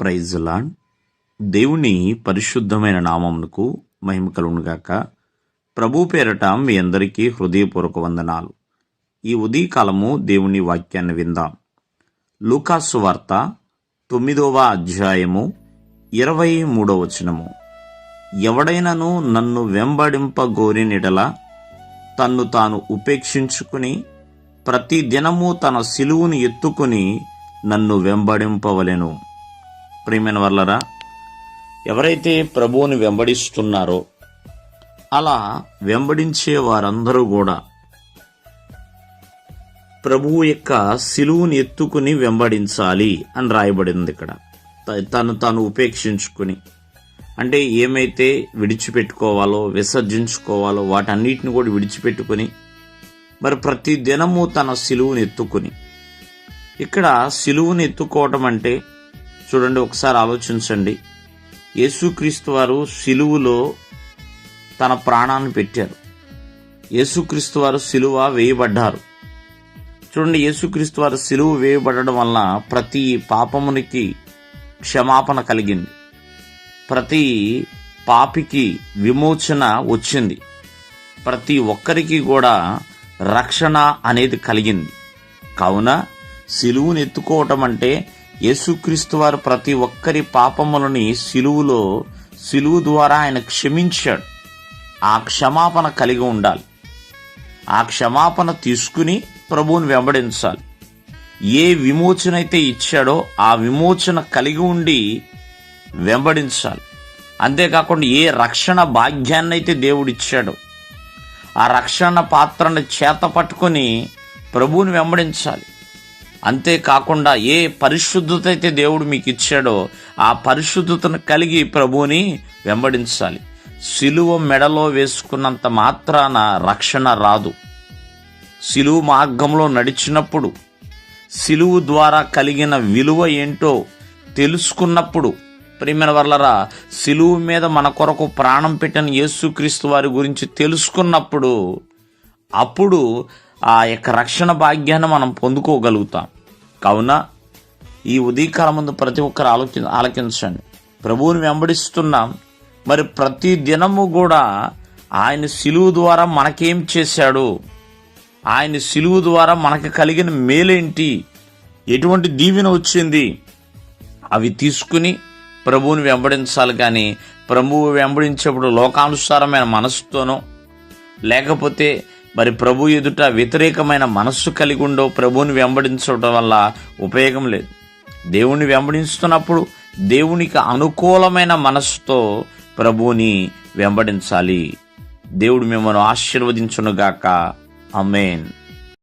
ప్రైజ్లాన్ దేవుని పరిశుద్ధమైన నామమునకు మహిమ కలుగునుగాక. ప్రభు పేరట మీ అందరికీ హృదయపూర్వక వందనాలు. ఈ ఉదయకాలము దేవుని వాక్యాన్ని విందాం. లూకాసు వార్త తొమ్మిదవ అధ్యాయము ఇరవై మూడవ వచనము. ఎవడైనను నన్ను వెంబడింపగోరినిడల తన్ను తాను ఉపేక్షించుకుని ప్రతి దినము తన సిలువును ఎత్తుకుని నన్ను వెంబడింపవలెను. ప్రియమైన వల్లరా ఎవరైతే ప్రభువుని వెంబడిస్తున్నారో అలా వెంబడించే వారందరూ కూడా ప్రభువు యొక్క సిలువుని ఎత్తుకుని వెంబడించాలి అని రాయబడింది ఇక్కడ. తను తాను ఉపేక్షించుకుని అంటే ఏమైతే విడిచిపెట్టుకోవాలో విసర్జించుకోవాలో వాటన్నిటిని కూడా విడిచిపెట్టుకుని మరి ప్రతి దినము తన సిలువుని ఎత్తుకుని ఇక్కడ సిలువుని ఎత్తుకోవటం అంటే చూడండి ఒకసారి ఆలోచించండి. యేసుక్రీస్తు వారు సిలువులో తన ప్రాణాన్ని పెట్టారు. యేసుక్రీస్తు వారు సిలువ వేయబడ్డారు. చూడండి యేసుక్రీస్తు వారు సిలువ వేయబడడం వల్ల ప్రతి పాపమునికి క్షమాపణ కలిగింది. ప్రతి పాపికి విమోచన వచ్చింది. ప్రతి ఒక్కరికి కూడా రక్షణ అనేది కలిగింది. కావున సిలువును ఎత్తుకోవటం అంటే యేసుక్రీస్తు వారు ప్రతి ఒక్కరి పాపములని సిలువులో సిలువు ద్వారా ఆయన క్షమించాడు. ఆ క్షమాపణ కలిగి ఉండాలి. ఆ క్షమాపణ తీసుకుని ప్రభువుని వెంబడించాలి. ఏ విమోచన అయితే ఇచ్చాడో ఆ విమోచన కలిగి ఉండి వెంబడించాలి. అంతేకాకుండా ఏ రక్షణ భాగ్యాన్ని అయితే దేవుడిచ్చాడో ఆ రక్షణ పాత్రను చేత పట్టుకొని ప్రభువుని వెంబడించాలి. అంతేకాకుండా ఏ పరిశుద్ధత అయితే దేవుడు మీకు ఇచ్చాడో ఆ పరిశుద్ధతను కలిగి ప్రభువుని వెంబడించాలి. సిలువ మెడలో వేసుకున్నంత మాత్రాన రక్షణ రాదు. సిలువు మార్గంలో నడిచినప్పుడు సిలువు ద్వారా కలిగిన విలువ ఏంటో తెలుసుకున్నప్పుడు ప్రేమిన వర్లరా సిలువు మీద మన కొరకు ప్రాణం పెట్టిన యేసుక్రీస్తు వారి గురించి తెలుసుకున్నప్పుడు అప్పుడు ఆ యొక్క రక్షణ భాగ్యాన్ని మనం పొందుకోగలుగుతాం. కావున ఈ ఉదయకాలం ముందు ప్రతి ఒక్కరు ఆలోచి ఆలకించండి. ప్రభువుని వెంబడిస్తున్నాం. మరి ప్రతి దినము కూడా ఆయన సిలువు ద్వారా మనకేం చేశాడు? ఆయన సిలువు ద్వారా మనకు కలిగిన మేలేంటి? ఎటువంటి దీవెన వచ్చింది? అవి తీసుకుని ప్రభువుని వెంబడించాలి కానీ ప్రభువు వెంబడించేప్పుడు లోకానుసారమైన మనసుతోనో లేకపోతే మరి ప్రభు ఎదుట వ్యతిరేకమైన మనస్సు కలిగి ఉండో ప్రభువుని వెంబడించడం వల్ల ఉపయోగం లేదు. దేవుణ్ణి వెంబడిస్తున్నప్పుడు దేవునికి అనుకూలమైన మనస్సుతో ప్రభువుని వెంబడించాలి. దేవుడు మిమ్మల్ని ఆశీర్వదించునుగాక. అమేన్